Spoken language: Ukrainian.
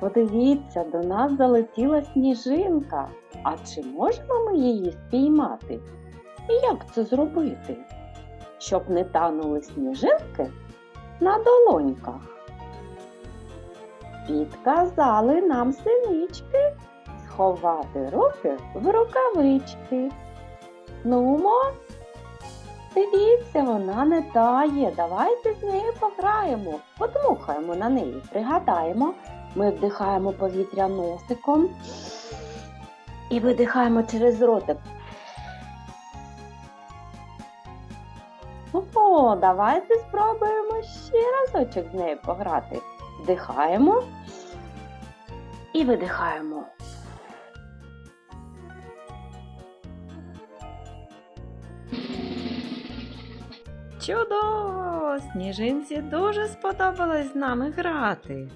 Подивіться, до нас залетіла сніжинка. А чи можемо ми її спіймати? І як це зробити? Щоб не танули сніжинки на долоньках. Підказали нам синички сховати руки в рукавички. Нумо, дивіться, вона не тає. Давайте з нею пограємо, подмухаємо на неї, пригадаємо. Ми вдихаємо повітря носиком і видихаємо через ротик. О, давайте спробуємо ще разочок з нею пограти. Вдихаємо і видихаємо. Чудово! Сніжинці дуже сподобалось з нами грати.